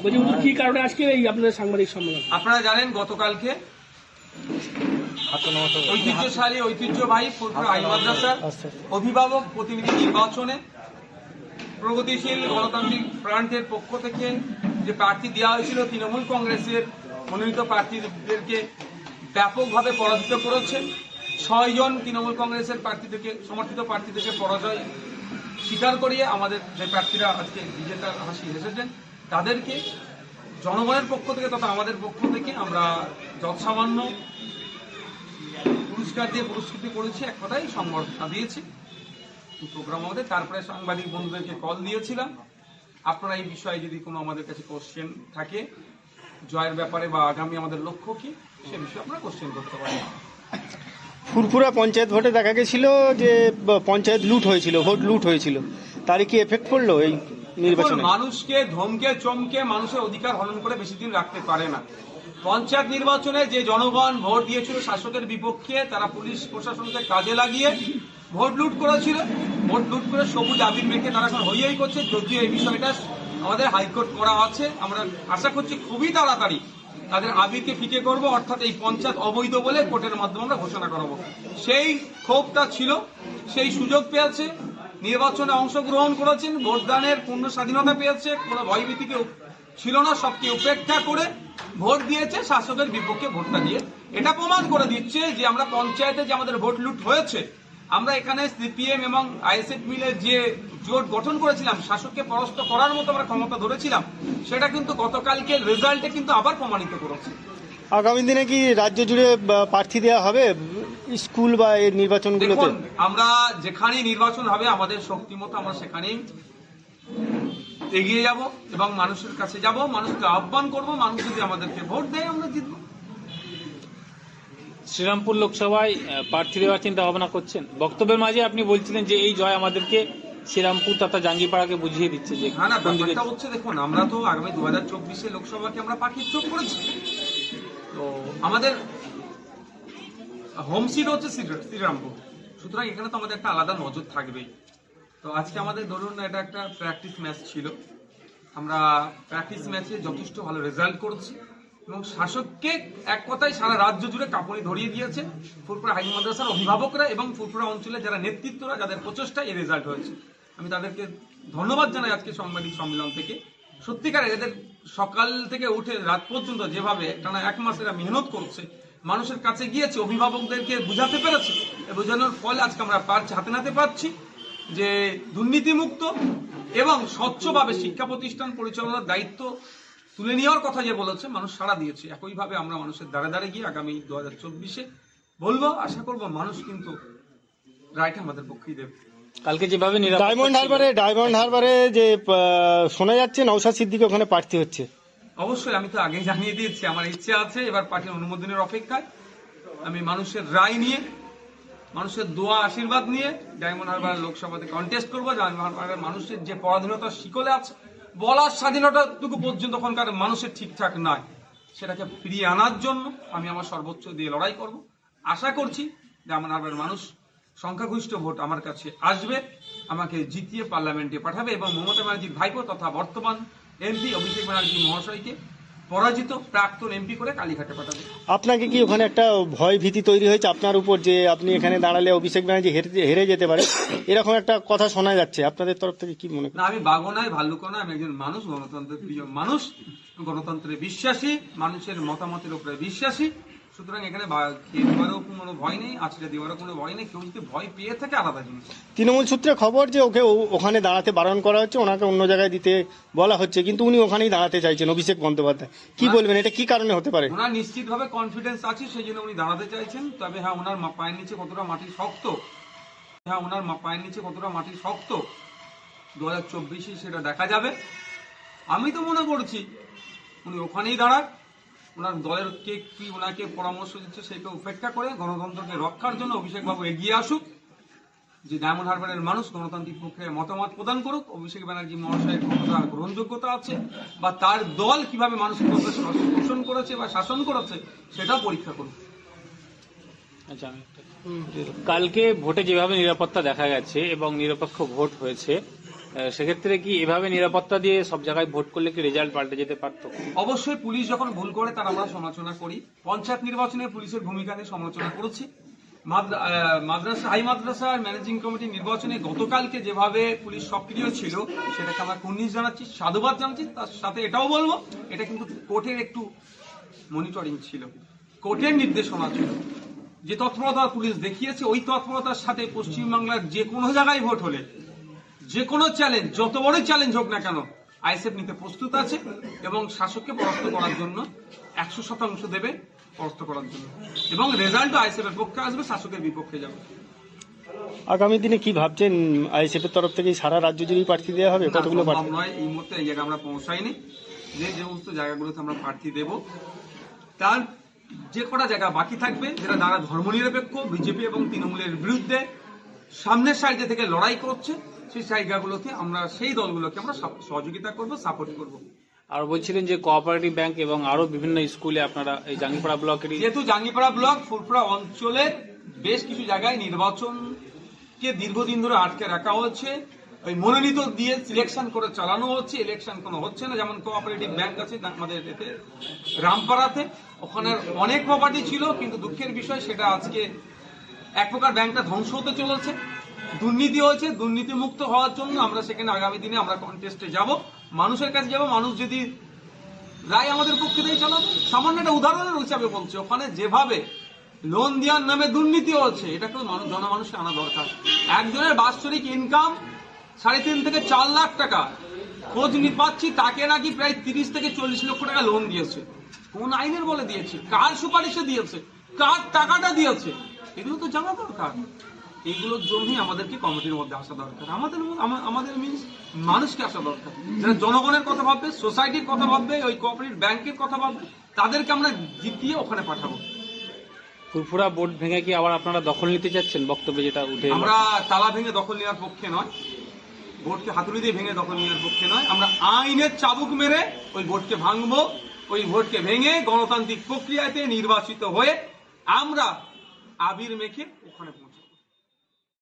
হুজুর, কি কারণে আজকে এই আপনাদের সাংবাদিক সম্মেলন? আপনারা জানেন গতকালকে ঐতিহ্যশালী, ঐতিহ্যবাহী হাই মাদ্রাসার অভিভাবক প্রতিনিধি নির্বাচনে প্রগতিশীল গণতান্ত্রিক পক্ষ থেকে যে প্রার্থী দেওয়া হয়েছিল, তৃণমূল কংগ্রেসের মনোনীত প্রার্থীদেরকে ব্যাপকভাবে পরাজিত করেছে। ছয়জন তৃণমূল কংগ্রেসের প্রার্থী থেকে সমর্থিত প্রার্থী থেকে পরাজয় স্বীকার করিয়ে আমাদের যে প্রার্থীরা আজকে বিজেতার হাসি হেসেছেন তাদেরকে জনগণের পক্ষ থেকে তথা আমাদের পক্ষ থেকে আমরা যৎসামান্য পুরস্কার দিয়ে পুরস্কৃত করেছি, এক কথাই সংবর্ধনা দিয়েছি। প্রোগ্রাম আমাদের। তারপরে সাংবাদিক বন্ধুদেরকে কল দিয়েছিলাম। আপনারা এই বিষয়ে যদি কোনো আমাদের কাছে কোশ্চেন থাকে, জয়ের ব্যাপারে বা আগামী আমাদের লক্ষ্য কি, সে বিষয়ে আপনারা কোশ্চেন করতে পারেন। ফুরফুরা পঞ্চায়েত ভোটে দেখা গেছিল যে পঞ্চায়েত লুট হয়েছিল, ভোট লুট হয়েছিল। তারই কি এফেক্ট পড়ল এই নির্বাচনে। মানুষকে ধমকে, চমকে মানুষের অধিকার হরণ করে বেশি দিন রাখতে পারে না। পঞ্চায়েত নির্বাচনে যে জনগণ ভোট দিয়েছিল শাসকের বিপক্ষে, তারা পুলিশ প্রশাসনকে কাজে লাগিয়ে ভোট লুট করেছিল। ভোট লুট করে সবুজ আবির মেখে তারা এখন হইয়াই করছে। যদিও এই বিষয়টা আমাদের হাইকোর্ট করা আছে। আমরা আশা করছি খুবই তাড়াতাড়ি তাদের আবিরকে ফিকে করব। অর্থাৎ এই পঞ্চায়েত অবৈধ বলে কোর্টের মাধ্যমে আমরা ঘোষণা করাবো। সেই ক্ষোভটা ছিল, সেই সুযোগ পেয়েছে। নির্বাচনে অংশগ্রহণ করেছেন, ভোটদানের পূর্ণ স্বাধীনতা পেয়েছে, কোনো ভয়ভীতিকে ছিল না সবকে উপেক্ষা করে ভোট দিয়েছে, শাসকের বিপক্ষে ভোটটা দিয়ে। এটা প্রমাণ করে দিচ্ছে যে আমরা পঞ্চায়েতে যে আমাদের ভোট লুট হয়েছে, আমরা এখানে সিপিএম এবং আইএসএফ মিলে যে জোট গঠন করেছিলাম, শাসককে পরাস্ত করার মতো আমরা ক্ষমতা ধরেছিলাম, সেটা কিন্তু গতকালকে রেজাল্টে কিন্তু আবার প্রমাণিত করেছে। আগামী দিনে কি রাজ্য জুড়ে প্রার্থী দেওয়া হবে স্কুল বা এই নির্বাচনগুলোতে? দেখুন আমরা যেখানেই নির্বাচন হবে আমাদের শক্তি মতো আমরা সেখানেই এগিয়ে যাব এবং মানুষের কাছে যাব মানুষকে আহ্বান করব মানুষ যদি আমাদেরকে ভোট দেয় আমরা জিতবো। শ্রীরামপুর লোকসভায় প্রার্থী দেওয়ার চিন্তা ভাবনা করছেন। বক্তব্যের মাঝে আপনি বলছিলেন যে এই জয় আমাদেরকে শ্রীরামপুর তথা জাঙ্গিপাড়াকে বুঝিয়ে দিচ্ছে যে না না ব্যাপারটা হচ্ছে দেখুন আমরা তো আগামী দু হাজার চব্বিশে লোকসভাকে আমরা পাখির চোখ করেছি। আমাদের হোম সিট হচ্ছে শ্রী- শ্রীরামপুর। সুতরাং এখানে তো আমাদের একটা আলাদা নজর থাকবেই। তো আজকে আমাদের ধরুন এটা একটা প্র্যাকটিস ম্যাচ ছিল। আমরা প্র্যাকটিস ম্যাচে যথেষ্ট ভালো রেজাল্ট করছি এবং শাসককে এক কথায় সারা রাজ্য জুড়ে কাঁপুনি ধরিয়ে দিয়েছে ফুরপুরা হাই মাদ্রাসার অভিভাবকরা এবং ফুরপুরা অঞ্চলে যারা নেতৃত্বরা, যাদের প্রচেষ্টায় এই রেজাল্ট হয়েছে। আমি তাদেরকে ধন্যবাদ জানাই আজকে সাংবাদিক সম্মেলন থেকে। সত্যিকার এদের সকাল থেকে উঠে রাত পর্যন্ত যেভাবে টানা এক মাস এরা মেহনত করছে, মানুষের কাছে গিয়েছে, অভিভাবকদেরকে বুঝাতে পেরেছে। বোঝানোর ফল আজকে আমরা পারছি হাতে নাতে পাচ্ছি যে দুর্নীতিমুক্ত এবং স্বচ্ছভাবে শিক্ষা প্রতিষ্ঠান পরিচালনার দায়িত্ব তুলে নেওয়ার কথা যে বলেছে, মানুষ সাড়া দিয়েছে। একইভাবে আমরা মানুষের দ্বারে দ্বারে গিয়ে আগামী দু হাজার চব্বিশে বলব, আশা করব মানুষ কিন্তু রাইট আমাদের পক্ষেই দেবে। কালকে যেভাবে ডায়মন্ড হারবারে ডায়মন্ড হারবারে যে শোনা যাচ্ছে নৌসাদ সিদ্দিকি ওখানে প্রার্থী হচ্ছে। অবশ্যই আমি তো আগে জানিয়ে দিয়েছি আমার ইচ্ছে আছে এবার পার্টির অনুমোদনের অপেক্ষায়। আমি মানুষের রায় নিয়ে মানুষের দোয়া আশীর্বাদ নিয়ে ডায়মন্ড হারবার লোকসভাতে কন্টেস্ট করব ডায়মন্ড হারবারের মানুষের যে পরাধীনতার শিকলে আছে বলার স্বাধীনতাটুকু পর্যন্ত ওখানকার মানুষের ঠিকঠাক নাই সেটাকে ফিরিয়ে আনার জন্য আমি আমার সর্বোচ্চ দিয়ে লড়াই করব। আশা করছি ডায়মন্ড হারবারের মানুষ সংখ্যাগরিষ্ঠ ভোট আমার কাছে আসবে আমাকে জিতিয়ে পার্লামেন্টে পাঠাবে এবং মমতা ব্যানার্জির ভাইপো তথা বর্তমান এমপি অভিষেক ব্যানার্জি মহাশয়কে পরাজিত প্রাক্তন এমপি করে কালীঘাটে পাঠাবে। আপনাকে কি ওখানে একটা ভয় ভীতি তৈরি হয়েছে আপনার উপর যে আপনি এখানে দাঁড়ালে অভিষেক ব্যানার্জি হেরে- হেরে যেতে পারে? এরকম একটা কথা শোনা যাচ্ছে। আপনাদের তরফ থেকে কি মনে না আমি বাগনায় ভাল্লুকনা আমি একজন মানুষ গণতন্ত্রের প্রিয় মানুষ গণতন্ত্রে বিশ্বাসী মানুষের মতামতের উপরে বিশ্বাসী। সুতরাং এখানে খেয়ে দেওয়ারও কোনো ভয় নেই আছড়ে দেওয়ারও কোনো ভয় নেই কেউ যদি ভয় পেয়ে থাকে আলাদা জিনিস। তৃণমূল সূত্রে খবর যে ওকে ওখানে দাঁড়াতে বারণ করা হচ্ছে ওনাকে অন্য জায়গায় দিতে বলা হচ্ছে কিন্তু উনি ওখানেই দাঁড়াতে চাইছেন অভিষেক বন্দ্যোপাধ্যায়। কি বলবেন? এটা কি কারণে হতে পারে? ওনার নিশ্চিতভাবে কনফিডেন্স আছে সেই জন্য উনি দাঁড়াতে চাইছেন। তবে হ্যাঁ ওনার মা- পায়ের নিচে কতটা মাটি শক্ত? হ্যাঁ ওনার মা- পায়ের নিচে কতটা মাটি শক্ত? দু হাজার চব্বিশে সেটা দেখা যাবে। আমি তো মনে করছি উনি ওখানেই দাঁড়াক। ওনার দলের কে কি ওনাকে পরামর্শ দিচ্ছে সেটা উপেক্ষা করে গণতন্ত্রকে রক্ষার জন্য অভিষেক বাবু এগিয়ে আসুক। যে ডায়মন্ড হারবারের মানুষ গণতান্ত্রিক পক্ষে মতামত প্রদান করুক, অভিষেক ব্যানার্জি মহাশয়ের কতটা গ্রহণযোগ্যতা আছে বা তার দল কীভাবে মানুষের মধ্যে শোষণ করেছে বা শাসন করেছে সেটাও পরীক্ষা করুক। আচ্ছা কালকে ভোটে যেভাবে নিরাপত্তা দেখা গেছে এবং নিরপেক্ষ ভোট হয়েছে সেক্ষেত্রে কি এভাবে নিরাপত্তা দিয়ে সব জায়গায় ভোট করলে কি রেজাল্ট পাল্টে যেতে পারতো? অবশ্যই পুলিশ যখন ভুল করে তার আমরা সমালোচনা করি। পঞ্চায়েত নির্বাচনে পুলিশের ভূমিকা নিয়ে সমালোচনা করেছি। মাদ্রা- মাদ্রাসা হাই মাদ্রাসার ম্যানেজিং কমিটি নির্বাচনে গতকালকে যেভাবে পুলিশ সক্রিয় ছিল, সেটাকে আমরা কুর্নিশ জানাচ্ছি, সাধুবাদ জানাচ্ছি। তার সাথে এটাও বলব, এটা কিন্তু কোর্টের একটু মনিটরিং ছিল। কোর্টের নির্দেশনা ছিল। যে তৎপরতা পুলিশ দেখিয়েছে, ওই তৎপরতার সাথে পশ্চিমবাংলার যে কোনো জায়গায় ভোট হলে যে কোনো চ্যালেঞ্জ যত বড় চ্যালেঞ্জ হোক না কেন আইএসএফ নিতে প্রস্তুত আছে এবং শাসককে পরাস্ত করার জন্য একশো শতাংশ দেবে পরাস্ত করার জন্য। এবং রেজাল্টও আইএসএফ এর পক্ষে আসবে শাসকের বিপক্ষে যাবে। আগামী দিনে কি ভাবছেন আইএসএফ এর তরফ থেকে? সারা রাজ্য জুড়েই প্রার্থী দেওয়া হবে? কতগুলো নয়। এই মুহূর্তে এই জায়গায় আমরা পৌঁছাইনি। যে সমস্ত জায়গাগুলোতে আমরা প্রার্থী দেব তার যে কটা জায়গা বাকি থাকবে যেটা যারা ধর্মনিরপেক্ষ বিজেপি এবং তৃণমূলের বিরুদ্ধে সামনের সাইডে থেকে লড়াই করছে সেই জায়গাগুলোতে আমরা সেই দলগুলোকে আমরা সহযোগিতা করব সাপোর্ট করব। আর বলছিলেন যে কোঅপারেটিভ ব্যাংক এবং আরও বিভিন্ন স্কুলে আপনারা এই জাঙ্গিপাড়া ব্লকেরই যেহেতু জাঙ্গিপাড়া ব্লক ফুরফুরা অঞ্চলে বেশ কিছু জায়গায় নির্বাচনকে দীর্ঘদিন ধরে আটকে রাখা হচ্ছে। ওই মনোনীত দিয়ে সিলেকশন করে চালানো হচ্ছে ইলেকশন কোনো হচ্ছে না। যেমন কোঅপারেটিভ ব্যাংক আছে আমাদের এতে রামপাড়াতে। ওখানে অনেক প্রপার্টি ছিল কিন্তু দুঃখের বিষয় সেটা আজকে এক প্রকার ব্যাংকটা ধ্বংস হতে চলেছে। দুর্নীতি হয়েছে দুর্নীতি মুক্ত হওয়ার জন্য আমরা সেখানে আগামী দিনে আমরা কন্টেস্টে যাব। মানুষের কাছে যাব, মানুষ যদি রায় আমাদের পক্ষে দিয়ে চালাবে। সামান্য একটা উদাহরণের হিসাবে বলছে, ওখানে যেভাবে লোন দেওয়ার নামে দুর্নীতি হচ্ছে এটাকে মানুষ, জনমানুষকে আনা দরকার। একজনের বাৎসরিক ইনকাম সাড়ে তিন থেকে চার লাখ টাকা। খোঁজ নিতে পাচ্ছি, তাকে নাকি প্রায় তিরিশ থেকে চল্লিশ লক্ষ টাকা লোন দিয়েছে। কোন আইনের বলে দিয়েছে, কার সুপারিশে দিয়েছে, কার টাকাটা দিয়েছে, এগুলো তো জানা দরকার। এইগুলোর জন্যই আমাদেরকে কমিটির মধ্যে আসা দরকার। আমাদের আমা- আমাদের মিনস মানুষকে আসা দরকার। যারা জনগণের কথা ভাববে সোসাইটির কথা ভাববে ওই কোঅপারেটিভ ব্যাংকের কথা ভাববে তাদেরকে আমরা জিতিয়ে ওখানে পাঠাবো। ফুরফুরা বোর্ড ভেঙে কি আবার আপনারা দখল নিতে চাচ্ছেন? বক্তব্যে যেটা উঠে আমরা তালা ভেঙে দখল নেওয়ার পক্ষে নয়। বোর্ডকে হাতুড়ি দিয়ে ভেঙে দখল নেওয়ার পক্ষে নয়। আমরা আইনের চাবুক মেরে ওই বোর্ডকে ভাঙবো ওই ভোটকে ভেঙে গণতান্ত্রিক প্রক্রিয়াতে নির্বাচিত হয়ে আমরা আবির মেখে ওখানে পৌঁছাবো।